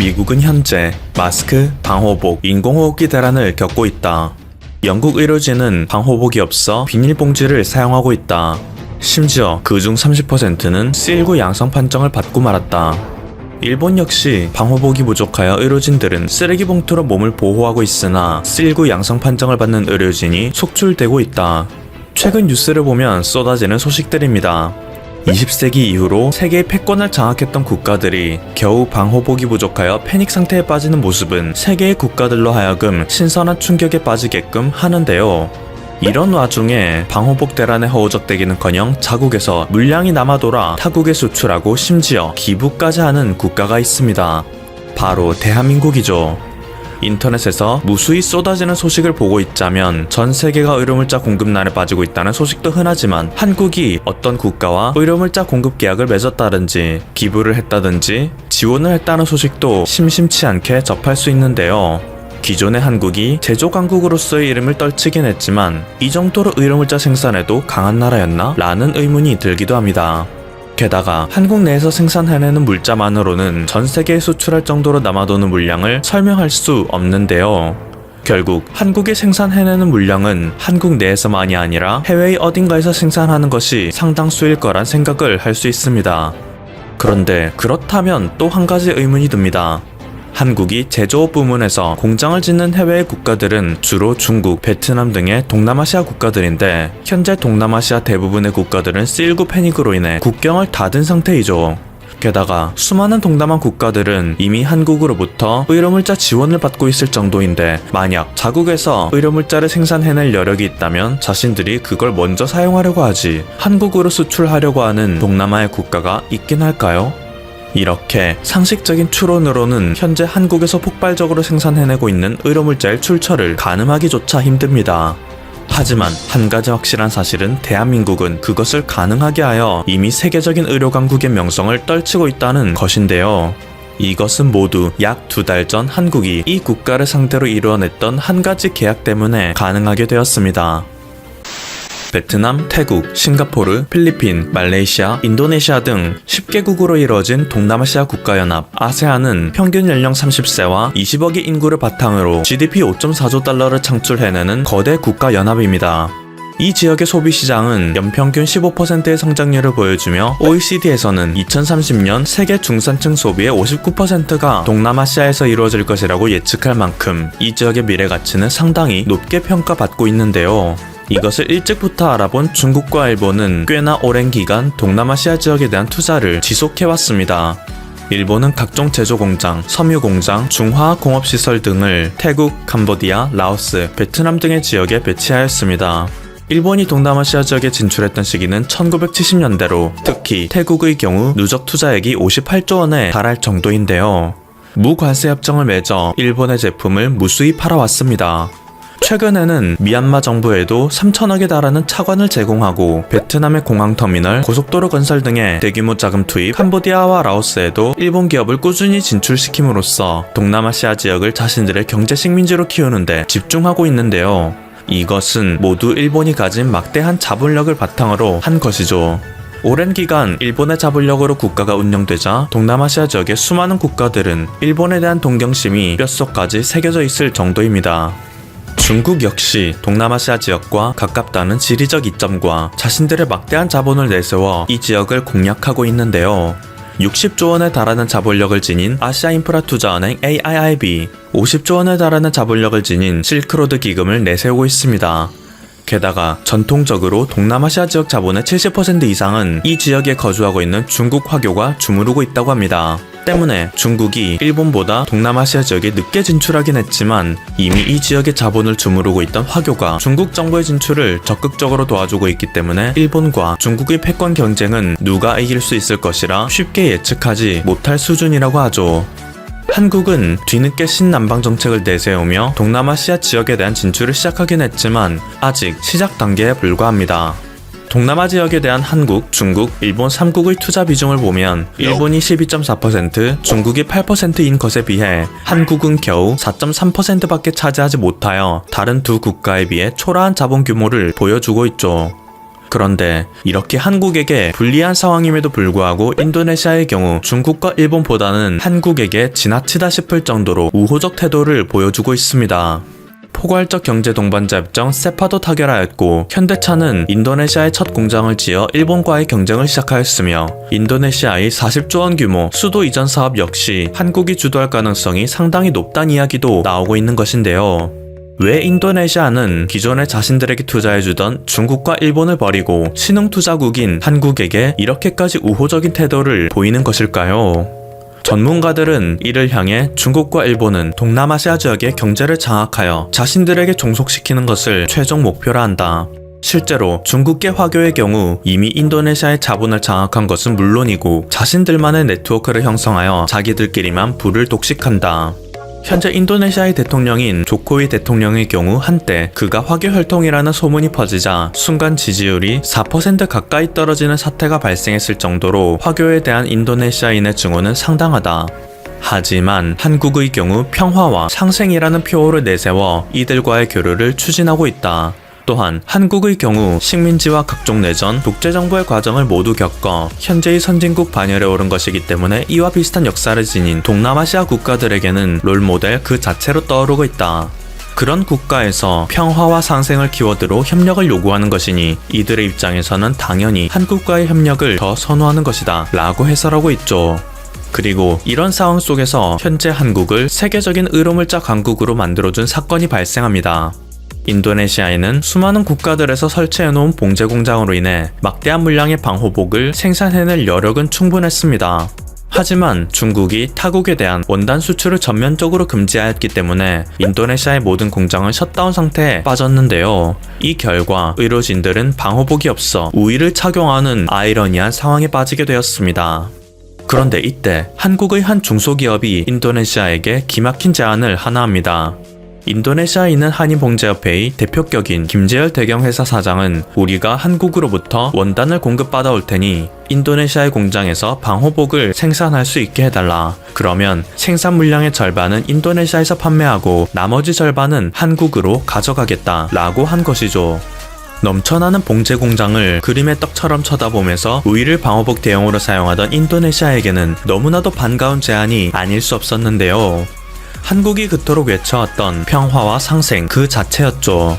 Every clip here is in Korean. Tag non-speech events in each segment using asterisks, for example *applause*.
미국은 현재 마스크, 방호복, 인공호흡기 대란을 겪고 있다. 영국 의료진은 방호복이 없어 비닐봉지를 사용하고 있다. 심지어 그중 30%는 C19 양성 판정을 받고 말았다. 일본 역시 방호복이 부족하여 의료진들은 쓰레기 봉투로 몸을 보호하고 있으나 C19 양성 판정을 받는 의료진이 속출되고 있다. 최근 뉴스를 보면 쏟아지는 소식들입니다. 20세기 이후로 세계의 패권을 장악했던 국가들이 겨우 방호복이 부족하여 패닉 상태에 빠지는 모습은 세계의 국가들로 하여금 신선한 충격에 빠지게끔 하는데요. 이런 와중에 방호복 대란에 허우적대기는커녕 자국에서 물량이 남아 돌아 타국에 수출하고 심지어 기부까지 하는 국가가 있습니다. 바로 대한민국이죠. 인터넷에서 무수히 쏟아지는 소식을 보고 있자면 전 세계가 의료물자 공급난에 빠지고 있다는 소식도 흔하지만 한국이 어떤 국가와 의료물자 공급 계약을 맺었다든지 기부를 했다든지 지원을 했다는 소식도 심심치 않게 접할 수 있는데요. 기존의 한국이 제조 강국으로서의 이름을 떨치긴 했지만 이 정도로 의료물자 생산에도 강한 나라였나? 라는 의문이 들기도 합니다. 게다가 한국 내에서 생산해내는 물자만으로는 전 세계에 수출할 정도로 남아도는 물량을 설명할 수 없는데요. 결국 한국이 생산해내는 물량은 한국 내에서만이 아니라 해외의 어딘가에서 생산하는 것이 상당수일 거란 생각을 할 수 있습니다. 그런데 그렇다면 또 한 가지 의문이 듭니다. 한국이 제조업 부문에서 공장을 짓는 해외의 국가들은 주로 중국, 베트남 등의 동남아시아 국가들인데 현재 동남아시아 대부분의 국가들은 C19 패닉으로 인해 국경을 닫은 상태이죠. 게다가 수많은 동남아 국가들은 이미 한국으로부터 의료물자 지원을 받고 있을 정도인데 만약 자국에서 의료물자를 생산해낼 여력이 있다면 자신들이 그걸 먼저 사용하려고 하지 한국으로 수출하려고 하는 동남아의 국가가 있긴 할까요? 이렇게 상식적인 추론으로는 현재 한국에서 폭발적으로 생산해내고 있는 의료물자의 출처를 가늠하기조차 힘듭니다. 하지만 한 가지 확실한 사실은 대한민국은 그것을 가능하게 하여 이미 세계적인 의료 강국의 명성을 떨치고 있다는 것인데요. 이것은 모두 약 두 달 전 한국이 이 국가를 상대로 이루어냈던 한 가지 계약 때문에 가능하게 되었습니다. 베트남, 태국, 싱가포르, 필리핀, 말레이시아, 인도네시아 등 10개국으로 이루어진 동남아시아 국가연합 아세안은 평균 연령 30세와 20억의 인구를 바탕으로 GDP 5.4조 달러를 창출해내는 거대 국가연합입니다. 이 지역의 소비 시장은 연평균 15%의 성장률을 보여주며 OECD에서는 2030년 세계 중산층 소비의 59%가 동남아시아에서 이루어질 것이라고 예측할 만큼 이 지역의 미래 가치는 상당히 높게 평가받고 있는데요. 이것을 일찍부터 알아본 중국과 일본은 꽤나 오랜 기간 동남아시아 지역에 대한 투자를 지속해왔습니다. 일본은 각종 제조 공장, 섬유 공장, 중화학 공업 시설 등을 태국, 캄보디아, 라오스, 베트남 등의 지역에 배치하였습니다. 일본이 동남아시아 지역에 진출했던 시기는 1970년대로 특히 태국의 경우 누적 투자액이 58조 원에 달할 정도인데요. 무관세 협정을 맺어 일본의 제품을 무수히 팔아왔습니다. 최근에는 미얀마 정부에도 3천억에 달하는 차관을 제공하고 베트남의 공항터미널, 고속도로 건설 등의 대규모 자금 투입, 캄보디아와 라오스에도 일본 기업을 꾸준히 진출시킴으로써 동남아시아 지역을 자신들의 경제 식민지로 키우는데 집중하고 있는데요. 이것은 모두 일본이 가진 막대한 자본력을 바탕으로 한 것이죠. 오랜 기간 일본의 자본력으로 국가가 운영되자 동남아시아 지역의 수많은 국가들은 일본에 대한 동경심이 뼛속까지 새겨져 있을 정도입니다. 중국 역시 동남아시아 지역과 가깝다는 지리적 이점과 자신들의 막대한 자본을 내세워 이 지역을 공략하고 있는데요. 60조 원에 달하는 자본력을 지닌 아시아 인프라 투자은행 AIIB, 50조 원에 달하는 자본력을 지닌 실크로드 기금을 내세우고 있습니다. 게다가 전통적으로 동남아시아 지역 자본의 70% 이상은 이 지역에 거주하고 있는 중국 화교가 주무르고 있다고 합니다. 때문에 중국이 일본보다 동남아시아 지역에 늦게 진출하긴 했지만 이미 이 지역에 자본을 주무르고 있던 화교가 중국 정부의 진출을 적극적으로 도와주고 있기 때문에 일본과 중국의 패권 경쟁은 누가 이길 수 있을 것이라 쉽게 예측하지 못할 수준이라고 하죠. 한국은 뒤늦게 신남방 정책을 내세우며 동남아시아 지역에 대한 진출을 시작하긴 했지만 아직 시작 단계에 불과합니다. 동남아 지역에 대한 한국, 중국, 일본 3국의 투자 비중을 보면 일본이 12.4%, 중국이 8%인 것에 비해 한국은 겨우 4.3%밖에 차지하지 못하여 다른 두 국가에 비해 초라한 자본 규모를 보여주고 있죠. 그런데 이렇게 한국에게 불리한 상황임에도 불구하고 인도네시아의 경우 중국과 일본보다는 한국에게 지나치다 싶을 정도로 우호적 태도를 보여주고 있습니다. 포괄적 경제 동반자 협정 세파도 타결하였고 현대차는 인도네시아의 첫 공장을 지어 일본과의 경쟁을 시작하였으며 인도네시아의 40조 원 규모 수도 이전 사업 역시 한국이 주도할 가능성이 상당히 높다는 이야기도 나오고 있는 것인데요. 왜 인도네시아는 기존에 자신들에게 투자해주던 중국과 일본을 버리고 신흥 투자국인 한국에게 이렇게까지 우호적인 태도를 보이는 것일까요? 전문가들은 이를 향해 중국과 일본은 동남아시아 지역의 경제를 장악하여 자신들에게 종속시키는 것을 최종 목표로 한다. 실제로 중국계 화교의 경우 이미 인도네시아의 자본을 장악한 것은 물론이고 자신들만의 네트워크를 형성하여 자기들끼리만 불을 독식한다. 현재 인도네시아의 대통령인 조코위 대통령의 경우 한때 그가 화교 혈통이라는 소문이 퍼지자 순간 지지율이 4% 가까이 떨어지는 사태가 발생했을 정도로 화교에 대한 인도네시아인의 증오는 상당하다. 하지만 한국의 경우 평화와 상생이라는 표어를 내세워 이들과의 교류를 추진하고 있다. 또한 한국의 경우 식민지와 각종 내전, 독재 정부의 과정을 모두 겪어 현재의 선진국 반열에 오른 것이기 때문에 이와 비슷한 역사를 지닌 동남아시아 국가들에게는 롤모델 그 자체로 떠오르고 있다. 그런 국가에서 평화와 상생을 키워드로 협력을 요구하는 것이니 이들의 입장에서는 당연히 한국과의 협력을 더 선호하는 것이다 라고 해설하고 있죠. 그리고 이런 상황 속에서 현재 한국을 세계적인 으로물자 강국으로 만들어준 사건이 발생합니다. 인도네시아에는 수많은 국가들에서 설치해놓은 봉제 공장으로 인해 막대한 물량의 방호복을 생산해낼 여력은 충분했습니다. 하지만 중국이 타국에 대한 원단 수출을 전면적으로 금지하였기 때문에 인도네시아의 모든 공장은 셧다운 상태에 빠졌는데요. 이 결과 의료진들은 방호복이 없어 우위를 착용하는 아이러니한 상황에 빠지게 되었습니다. 그런데 이때 한국의 한 중소기업이 인도네시아에게 기막힌 제안을 하나 합니다. 인도네시아에 있는 한인봉제협회의 대표격인 김재열 대경회사 사장은 우리가 한국으로부터 원단을 공급받아 올 테니 인도네시아의 공장에서 방호복을 생산할 수 있게 해달라. 그러면 생산 물량의 절반은 인도네시아에서 판매하고 나머지 절반은 한국으로 가져가겠다. 라고 한 것이죠. 넘쳐나는 봉제 공장을 그림의 떡처럼 쳐다보면서 우위를 방호복 대용으로 사용하던 인도네시아에게는 너무나도 반가운 제안이 아닐 수 없었는데요. 한국이 그토록 외쳐왔던 평화와 상생 그 자체였죠.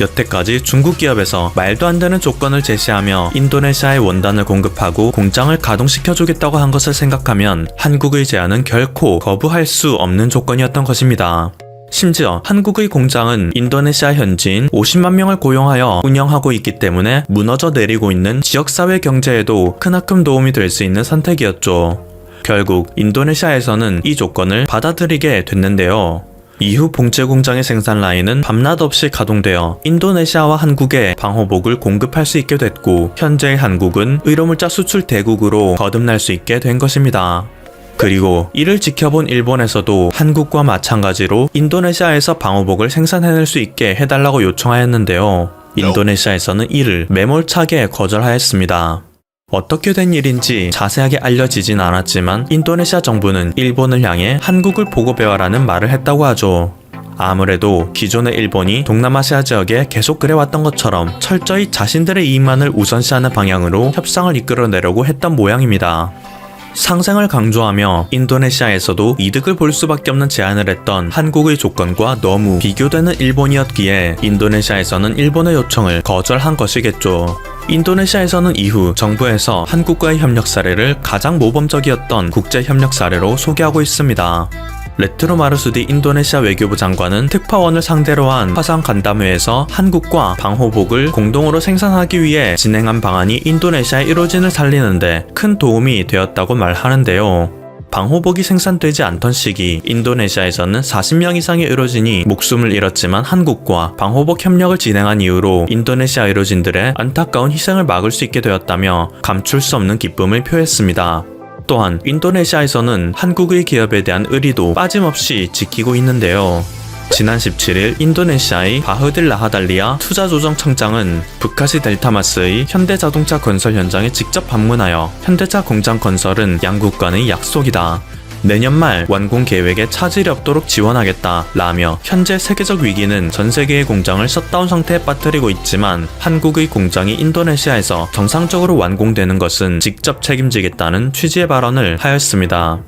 여태까지 중국 기업에서 말도 안 되는 조건을 제시하며 인도네시아에 원단을 공급하고 공장을 가동시켜주겠다고 한 것을 생각하면 한국의 제안은 결코 거부할 수 없는 조건이었던 것입니다. 심지어 한국의 공장은 인도네시아 현지인 50만 명을 고용하여 운영하고 있기 때문에 무너져 내리고 있는 지역사회 경제에도 크나큰 도움이 될 수 있는 선택이었죠. 결국 인도네시아에서는 이 조건을 받아들이게 됐는데요. 이후 봉제 공장의 생산 라인은 밤낮 없이 가동되어 인도네시아와 한국에 방호복을 공급할 수 있게 됐고 현재의 한국은 의료물자 수출 대국으로 거듭날 수 있게 된 것입니다. 그리고 이를 지켜본 일본에서도 한국과 마찬가지로 인도네시아에서 방호복을 생산해낼 수 있게 해달라고 요청하였는데요. 인도네시아에서는 이를 매몰차게 거절하였습니다. 어떻게 된 일인지 자세하게 알려지진 않았지만 인도네시아 정부는 일본을 향해 한국을 보고 배워라는 말을 했다고 하죠. 아무래도 기존의 일본이 동남아시아 지역에 계속 그래왔던 것처럼 철저히 자신들의 이익만을 우선시하는 방향으로 협상을 이끌어내려고 했던 모양입니다. 상생을 강조하며 인도네시아에서도 이득을 볼 수밖에 없는 제안을 했던 한국의 조건과 너무 비교되는 일본이었기에 인도네시아에서는 일본의 요청을 거절한 것이겠죠. 인도네시아에서는 이후 정부에서 한국과의 협력 사례를 가장 모범적이었던 국제 협력 사례로 소개하고 있습니다. 레트로 마르수디 인도네시아 외교부 장관은 특파원을 상대로 한 화상 간담회에서 한국과 방호복을 공동으로 생산하기 위해 진행한 방안이 인도네시아의 이루어진을 살리는데 큰 도움이 되었다고 말하는데요. 방호복이 생산되지 않던 시기 인도네시아에서는 40명 이상의 의료진이 목숨을 잃었지만 한국과 방호복 협력을 진행한 이후로 인도네시아 의료진들의 안타까운 희생을 막을 수 있게 되었다며 감출 수 없는 기쁨을 표했습니다. 또한 인도네시아에서는 한국의 기업에 대한 의리도 빠짐없이 지키고 있는데요. 지난 17일 인도네시아의 바흐딜 라하달리아 투자조정청장은 부카시 델타마스의 현대자동차 건설 현장에 직접 방문하여 현대차 공장 건설은 양국 간의 약속이다. 내년 말 완공 계획에 차질이 없도록 지원하겠다 라며 현재 세계적 위기는 전 세계의 공장을 셧다운 상태에 빠뜨리고 있지만 한국의 공장이 인도네시아에서 정상적으로 완공되는 것은 직접 책임지겠다는 취지의 발언을 하였습니다.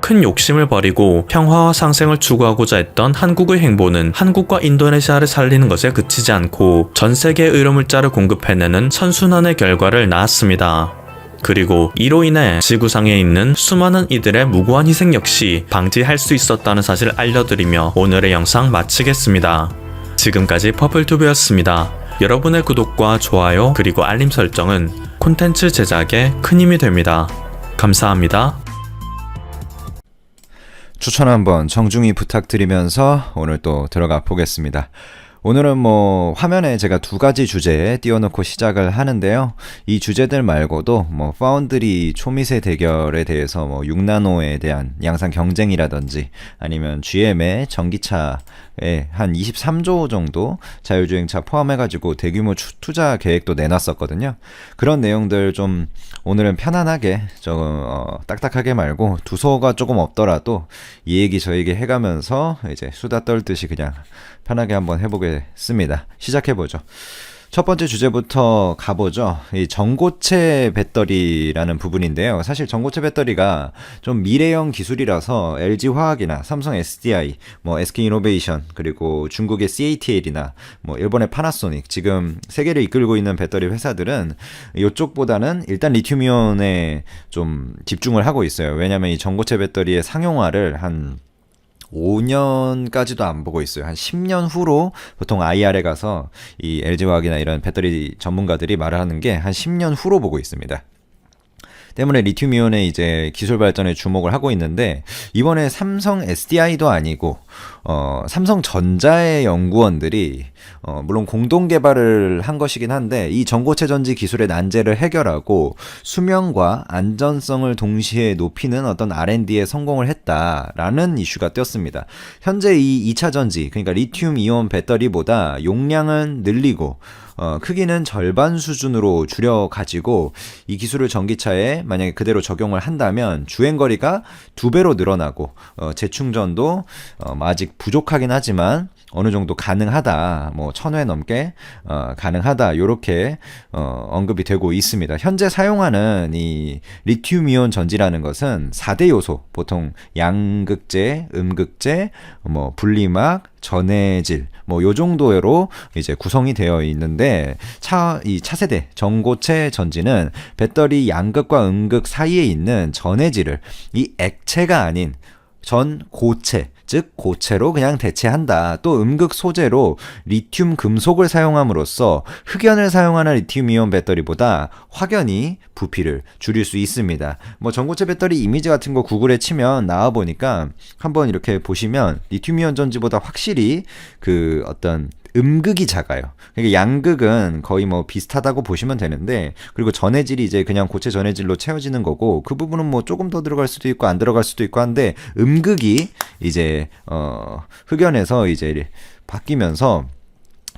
큰 욕심을 버리고 평화와 상생을 추구하고자 했던 한국의 행보는 한국과 인도네시아를 살리는 것에 그치지 않고 전 세계 의료물자를 공급해내는 선순환의 결과를 낳았습니다. 그리고 이로 인해 지구상에 있는 수많은 이들의 무고한 희생 역시 방지할 수 있었다는 사실을 알려드리며 오늘의 영상 마치겠습니다. 지금까지 퍼플투브였습니다. 여러분의 구독과 좋아요 그리고 알림 설정은 콘텐츠 제작에 큰 힘이 됩니다. 감사합니다. 추천 한번 정중히 부탁드리면서 오늘 또 들어가 보겠습니다. 오늘은 뭐 화면에 제가 두 가지 주제 띄워놓고 시작을 하는데요. 이 주제들 말고도 뭐 파운드리 초미세 대결에 대해서 뭐 6나노에 대한 양산 경쟁이라든지 아니면 GM의 전기차 에한 23조 정도 자율주행차 포함해가지고 대규모 추- 투자 계획도 내놨었거든요. 그런 내용들 좀 오늘은 편안하게 좀 어, 딱딱하게 말고 두서가 조금 없더라도 이 얘기 저 얘기 해가면서 이제 수다 떨듯이 그냥 편하게 한번 해보겠습니다. 시작해보죠. 첫 번째 주제부터 가보죠. 이 전고체 배터리라는 부분인데요. 사실 전고체 배터리가 좀 미래형 기술이라서 LG 화학이나 삼성 SDI, 뭐 SK 이노베이션, 그리고 중국의 CATL이나 뭐 일본의 파나소닉, 지금 세계를 이끌고 있는 배터리 회사들은 이쪽보다는 일단 리튬이온에 좀 집중을 하고 있어요. 왜냐하면 이 전고체 배터리의 상용화를 한 5년까지도 안 보고 있어요. 한 10년 후로 보통 IR에 가서 이 LG화학이나 이런 배터리 전문가들이 말을 하는 게 한 10년 후로 보고 있습니다. 때문에 리튬이온의 이제 기술 발전에 주목을 하고 있는데 이번에 삼성 SDI도 아니고 어 삼성전자의 연구원들이 어 물론 공동 개발을 한 것이긴 한데 이 전고체 전지 기술의 난제를 해결하고 수명과 안전성을 동시에 높이는 어떤 R&D에 성공을 했다라는 이슈가 떴습니다. 현재 이 2차 전지 그러니까 리튬 이온 배터리보다 용량은 늘리고 어, 크기는 절반 수준으로 줄여 가지고 이 기술을 전기차에 만약에 그대로 적용을 한다면 주행 거리가 두 배로 늘어나고 어, 재충전도 어, 뭐 부족하긴 하지만 어느 정도 가능하다, 뭐 천 회 넘게 어, 가능하다 요렇게 어, 언급이 되고 있습니다. 현재 사용하는 이 리튬 이온 전지라는 것은 4대 요소, 보통 양극재, 음극재, 뭐 분리막, 전해질 뭐 요 정도로 이제 구성이 되어 있는데 차 이 차세대 전고체 전지는 배터리 양극과 음극 사이에 있는 전해질을 이 액체가 아닌 전 고체 즉 고체로 그냥 대체한다. 또 음극 소재로 리튬 금속을 사용함으로써 흑연을 사용하는 리튬이온 배터리보다 확연히 부피를 줄일 수 있습니다. 뭐 전고체 배터리 이미지 같은 거 구글에 치면 나와 보니까 한번 이렇게 보시면 리튬이온 전지보다 확실히 그 어떤 음극이 작아요. 그러니까 양극은 거의 뭐 비슷하다고 보시면 되는데 그리고 전해질이 이제 그냥 고체 전해질로 채워지는 거고 그 부분은 뭐 조금 더 들어갈 수도 있고 안 들어갈 수도 있고 한데 음극이 이제 어 흑연에서 이제 바뀌면서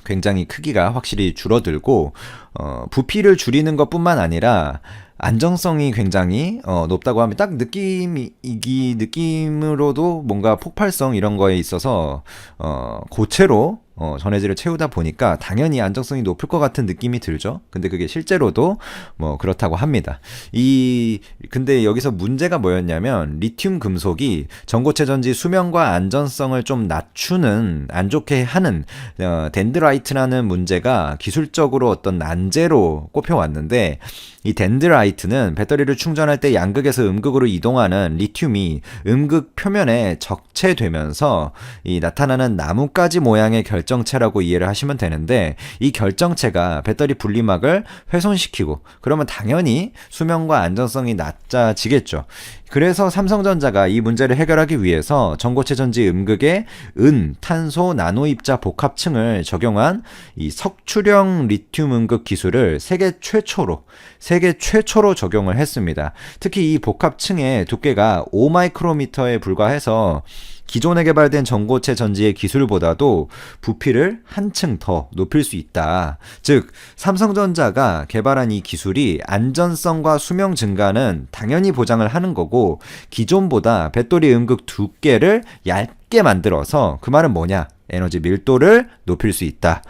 굉장히 크기가 확실히 줄어들고 어 부피를 줄이는 것뿐만 아니라 안정성이 굉장히 어, 높다고 하면 딱 느낌이 이 느낌으로도 뭔가 폭발성 이런 거에 있어서 어, 고체로 어, 전해질을 채우다 보니까 당연히 안정성이 높을 것 같은 느낌이 들죠. 근데 그게 실제로도 뭐 그렇다고 합니다. 이 근데 여기서 문제가 뭐였냐면 리튬 금속이 전고체 전지 수명과 안전성을 좀 낮추는 안 좋게 하는 어, 덴드라이트라는 문제가 기술적으로 어떤 난제로 꼽혀왔는데 이 덴드라이트는 배터리를 충전할 때 양극에서 음극으로 이동하는 리튬이 음극 표면에 적체되면서 이 나타나는 나뭇가지 모양의 결 정체라고 이해를 하시면 되는데 이 결정체가 배터리 분리막을 훼손시키고 그러면 당연히 수명과 안전성이 낮아지겠죠. 그래서 삼성전자가 이 문제를 해결하기 위해서 전고체 전지 음극에 은, 탄소, 나노 입자 복합층을 적용한 이 석출형 리튬 음극 기술을 세계 최초로 세계 최초로 적용을 했습니다. 특히 이 복합층의 두께가 5마이크로미터에 불과해서 기존에 개발된 전고체 전지의 기술보다도 부피를 한층 더 높일 수 있다. 즉, 삼성전자가 개발한 이 기술이 안전성과 수명 증가는 당연히 보장을 하는 거고, 기존보다 배터리 음극 두께를 얇게 만들어서 그 말은 뭐냐? 에너지 밀도를 높일 수 있다.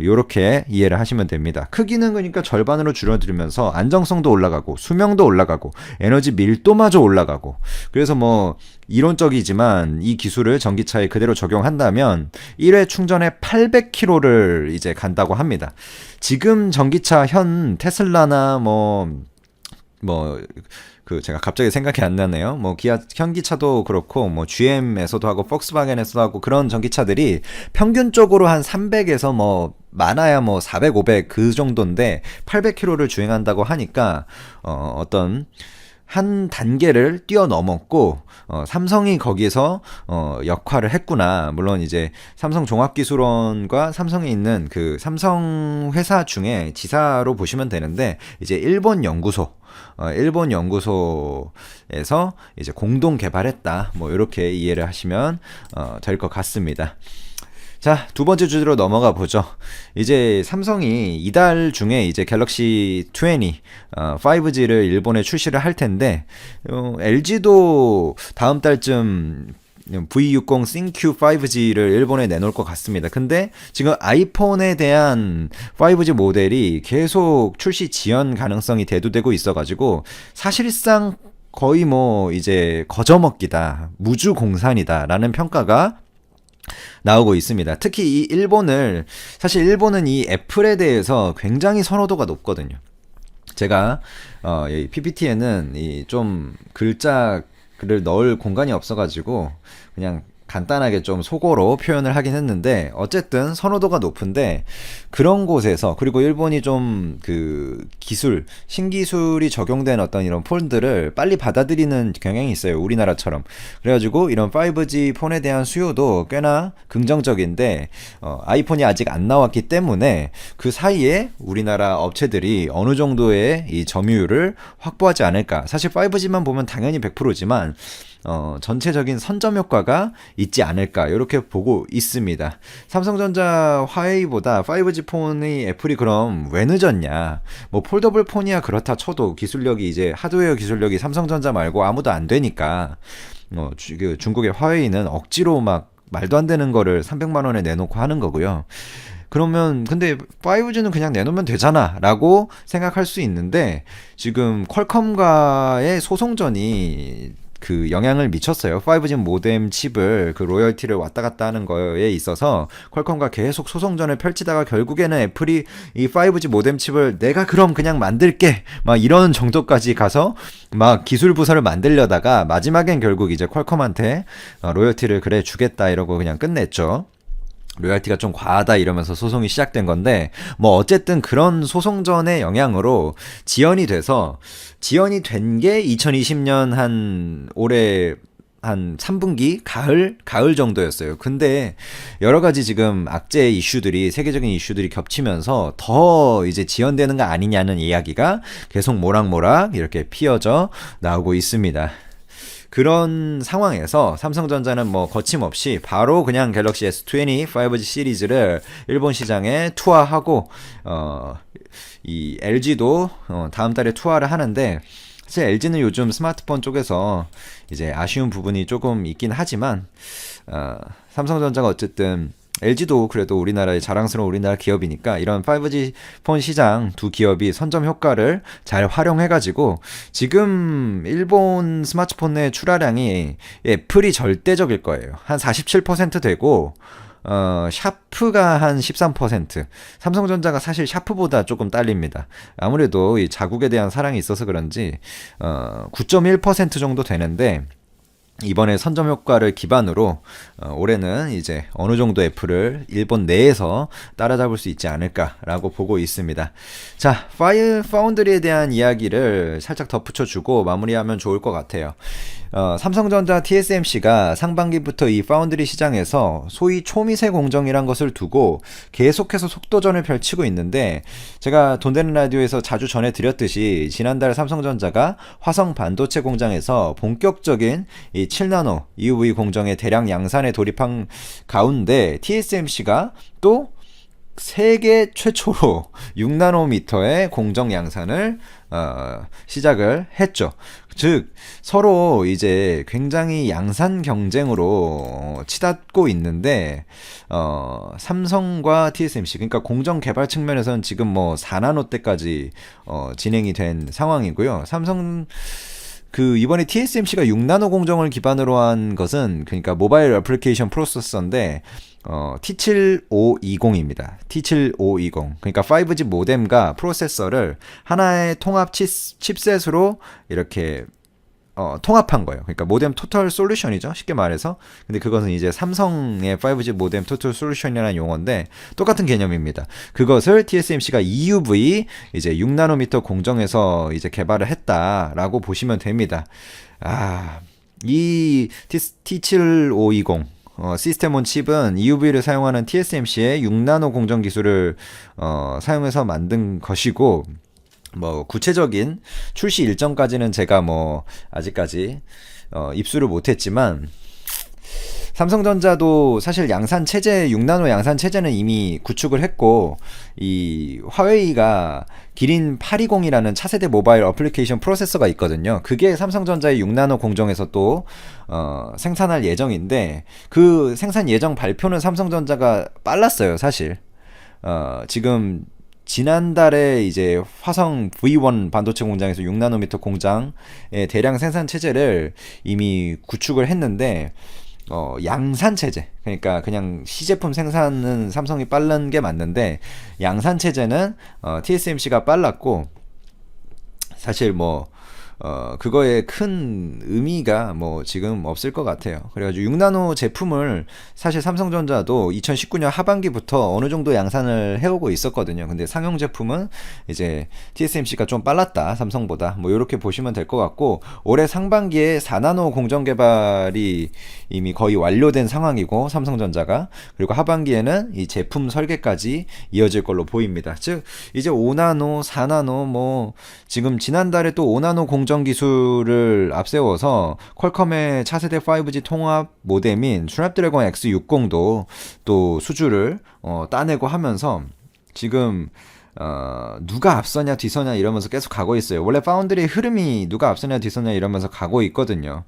요렇게 이해를 하시면 됩니다. 크기는 그러니까 절반으로 줄어들면서 안정성도 올라가고 수명도 올라가고 에너지 밀도마저 올라가고 그래서 뭐 이론적이지만 이 기술을 전기차에 그대로 적용한다면 1회 충전에 800km를 이제 간다고 합니다. 지금 전기차 현 테슬라나 뭐 뭐, 그, 제가 갑자기 생각이 안 나네요. 뭐, 기아, 현기차도 그렇고, 뭐, GM에서도 하고, 폭스바겐에서도 하고, 그런 전기차들이 평균적으로 한 300에서 뭐, 많아야 뭐, 400, 500 그 정도인데, 800km를 주행한다고 하니까, 어, 어떤, 한 단계를 뛰어넘었고 어, 삼성이 거기서 어, 역할을 했구나. 물론 이제 삼성 종합기술원과 삼성이 있는 그 삼성 회사 중에 지사로 보시면 되는데 이제 일본 연구소 어, 일본 연구소에서 이제 공동 개발했다. 뭐 이렇게 이해를 하시면 어, 될 것 같습니다. 자, 두 번째 주제로 넘어가 보죠. 이제 삼성이 이달 중에 이제 갤럭시 20, 어, 5G를 일본에 출시를 할 텐데, 어, LG도 다음 달쯤 V60 ThinQ 5G를 일본에 내놓을 것 같습니다. 근데 지금 아이폰에 대한 5G 모델이 계속 출시 지연 가능성이 대두되고 있어가지고, 사실상 거의 뭐 이제 거저먹기다, 무주공산이다라는 평가가 나오고 있습니다. 특히 이 일본을 사실 일본은 이 애플에 대해서 굉장히 선호도가 높거든요. 제가 어, 이 PPT에는 이 좀 글자 를 넣을 공간이 없어가지고 그냥 간단하게 좀 속어로 표현을 하긴 했는데 어쨌든 선호도가 높은데 그런 곳에서 그리고 일본이 좀 그 기술 신기술이 적용된 어떤 이런 폰들을 빨리 받아들이는 경향이 있어요 우리나라처럼. 그래가지고 이런 5G 폰에 대한 수요도 꽤나 긍정적인데 어, 아이폰이 아직 안 나왔기 때문에 그 사이에 우리나라 업체들이 어느 정도의 이 점유율을 확보하지 않을까. 사실 5G만 보면 당연히 100%지만 어, 전체적인 선점 효과가 있지 않을까 이렇게 보고 있습니다. 삼성전자 화웨이보다 5G 폰의 애플이 그럼 왜 늦었냐? 뭐 폴더블 폰이야 그렇다 쳐도 기술력이 이제 하드웨어 기술력이 삼성전자 말고 아무도 안 되니까 어, 주, 그 중국의 화웨이는 억지로 막 말도 안 되는 거를 300만 원에 내놓고 하는 거고요. 그러면 근데 5G는 그냥 내놓으면 되잖아 라고 생각할 수 있는데 지금 퀄컴과의 소송전이 그 영향을 미쳤어요. 5G 모뎀 칩을 그 로열티를 왔다 갔다 하는 거에 있어서 퀄컴과 계속 소송전을 펼치다가 결국에는 애플이 이 5G 모뎀 칩을 내가 그럼 그냥 만들게 막 이런 정도까지 가서 막 기술 부서를 만들려다가 마지막엔 결국 이제 퀄컴한테 어, 로열티를 그래 주겠다 이러고 그냥 끝냈죠. 로열티가 좀 과하다 이러면서 소송이 시작된 건데 뭐 어쨌든 그런 소송전의 영향으로 지연이 돼서 지연이 된 게 2020년 한 올해 한 3분기 가을 가을 정도였어요. 근데 여러 가지 지금 악재 이슈들이 세계적인 이슈들이 겹치면서 더 이제 지연되는 거 아니냐는 이야기가 계속 모락모락 이렇게 피어져 나오고 있습니다. 그런 상황에서 삼성전자는 뭐 거침없이 바로 그냥 갤럭시 S20 5G 시리즈를 일본 시장에 투하하고 어 이 LG도 어 다음 달에 투하를 하는데 사실 LG는 요즘 스마트폰 쪽에서 이제 아쉬운 부분이 조금 있긴 하지만 어 삼성전자가 어쨌든 LG도 그래도 우리나라의 자랑스러운 우리나라 기업이니까 이런 5G 폰 시장 두 기업이 선점 효과를 잘 활용해가지고 지금 일본 스마트폰의 출하량이 애플이 절대적일 거예요. 한 47% 되고 어, 샤프가 한 13%. 삼성전자가 사실 샤프보다 조금 딸립니다. 아무래도 이 자국에 대한 사랑이 있어서 그런지, 어, 9.1% 정도 되는데, 이번에 선점 효과를 기반으로 어, 올해는 이제 어느 정도 애플을 일본 내에서 따라잡을 수 있지 않을까라고 보고 있습니다. 자, 파일 파운드리에 대한 이야기를 살짝 덧붙여주고 마무리하면 좋을 것 같아요. 어, 삼성전자 TSMC가 상반기부터 이 파운드리 시장에서 소위 초미세 공정이란 것을 두고 계속해서 속도전을 펼치고 있는데 제가 돈 되는 라디오에서 자주 전해드렸듯이 지난달 삼성전자가 화성 반도체 공장에서 본격적인 이 7나노 EUV 공정의 대량 양산에 돌입한 가운데 TSMC가 또 세계 최초로 6나노미터의 공정 양산을 어, 시작을 했죠. 즉 서로 이제 굉장히 양산 경쟁으로 치닫고 있는데 어, 삼성과 TSMC 그러니까 공정 개발 측면에서는 지금 뭐 4나노 때까지 어, 진행이 된 상황이고요. 삼성 그 이번에 TSMC가 6나노 공정을 기반으로 한 것은 그러니까 모바일 애플리케이션 프로세서인데 어, T7520입니다. T7520. 그러니까 5G 모뎀과 프로세서를 하나의 통합 칩, 칩셋으로 이렇게 어, 통합한 거예요. 그러니까 모뎀 토탈 솔루션이죠. 쉽게 말해서. 근데 그것은 이제 삼성의 5G 모뎀 토탈 솔루션이라는 용어인데 똑같은 개념입니다. 그것을 TSMC가 EUV 이제 6나노미터 공정에서 이제 개발을 했다라고 보시면 됩니다. 아, 이 T7520 어, 시스템 온 칩은 EUV를 사용하는 TSMC의 6나노 공정 기술을 어, 사용해서 만든 것이고 뭐 구체적인 출시 일정까지는 제가 뭐 아직까지 어, 입수를 못했지만 삼성전자도 사실 양산 체제 6나노 양산 체제는 이미 구축을 했고 이 화웨이가 기린 820이라는 차세대 모바일 어플리케이션 프로세서가 있거든요. 그게 삼성전자의 6나노 공정에서 또 어, 생산할 예정인데 그 생산 예정 발표는 삼성전자가 빨랐어요, 사실. 어, 지금 지난달에 이제 화성 V1 반도체 공장에서 6나노미터 공장의 대량 생산 체제를 이미 구축을 했는데 어, 양산 체제. 그러니까 그냥 시제품 생산은 삼성이 빠른 게 맞는데 양산 체제는 어, TSMC가 빨랐고 사실 뭐 어, 그거에 큰 의미가 뭐 지금 없을 것 같아요. 그래가지고 6나노 제품을 사실 삼성전자도 2019년 하반기부터 어느 정도 양산을 해오고 있었거든요. 근데 상용 제품은 이제 TSMC가 좀 빨랐다, 삼성보다. 뭐 이렇게 보시면 될 것 같고, 올해 상반기에 4나노 공정 개발이 이미 거의 완료된 상황이고, 삼성전자가. 그리고 하반기에는 이 제품 설계까지 이어질 걸로 보입니다. 즉, 이제 5나노, 4나노, 뭐, 지금 지난달에 또 5나노 공 공정 기술을 앞세워서 퀄컴의 차세대 5G 통합 모뎀인 스냅드래곤 X60도 또 수주를 어, 따내고 하면서 지금 어, 누가 앞서냐 뒤서냐 이러면서 계속 가고 있어요. 원래 파운드리의 흐름이 누가 앞서냐 뒤서냐 이러면서 가고 있거든요.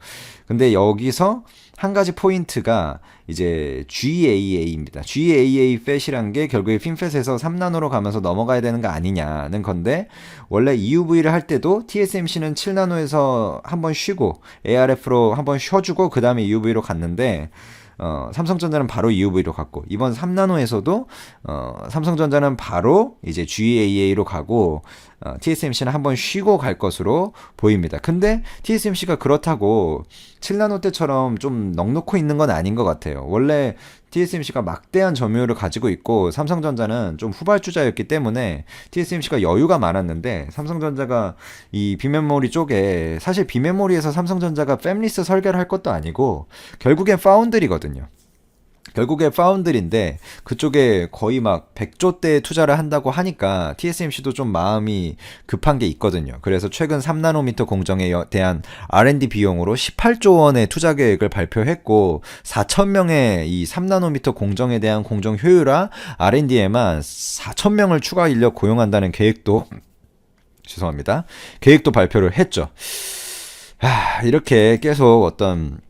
근데 여기서 한 가지 포인트가 이제 GAA입니다. GAA 팻이란 게 결국에 핀팻에서 3나노로 가면서 넘어가야 되는 거 아니냐는 건데 원래 EUV를 할 때도 TSMC는 7나노에서 한번 쉬고 ARF로 한번 쉬어주고 그 다음에 EUV로 갔는데 어, 삼성전자는 바로 EUV로 갔고 이번 3나노에서도 어, 삼성전자는 바로 이제 GAA로 가고 어, TSMC는 한번 쉬고 갈 것으로 보입니다. 근데 TSMC가 그렇다고 7나노 때처럼 좀 넉넉히 있는 건 아닌 것 같아요. 원래 TSMC가 막대한 점유율을 가지고 있고 삼성전자는 좀 후발주자였기 때문에 TSMC가 여유가 많았는데 삼성전자가 이 비메모리 쪽에 사실 비메모리에서 삼성전자가 팹리스 설계를 할 것도 아니고 결국엔 파운드리거든요. 결국에 파운드리인데 그쪽에 거의 막 100조대 투자를 한다고 하니까 TSMC도 좀 마음이 급한 게 있거든요. 그래서 최근 3나노미터 공정에 대한 R&D 비용으로 18조 원의 투자 계획을 발표했고 4천 명의 이 3나노미터 공정에 대한 공정 효율화 R&D에만 4천 명을 추가 인력 고용한다는 계획도 *clears throat* 죄송합니다. 계획도 발표를 했죠. 아, 이렇게 계속 어떤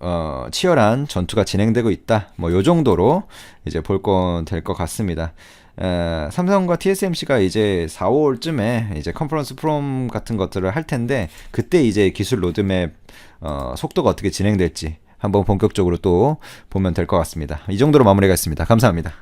어, 치열한 전투가 진행되고 있다. 뭐 요 정도로 이제 볼 건 될 것 같습니다. 에, 삼성과 TSMC가 이제 4, 5월쯤에 이제 컨퍼런스 프롬 같은 것들을 할 텐데 그때 이제 기술 로드맵 어, 속도가 어떻게 진행될지 한번 본격적으로 또 보면 될 것 같습니다. 이 정도로 마무리가 있습니다. 감사합니다.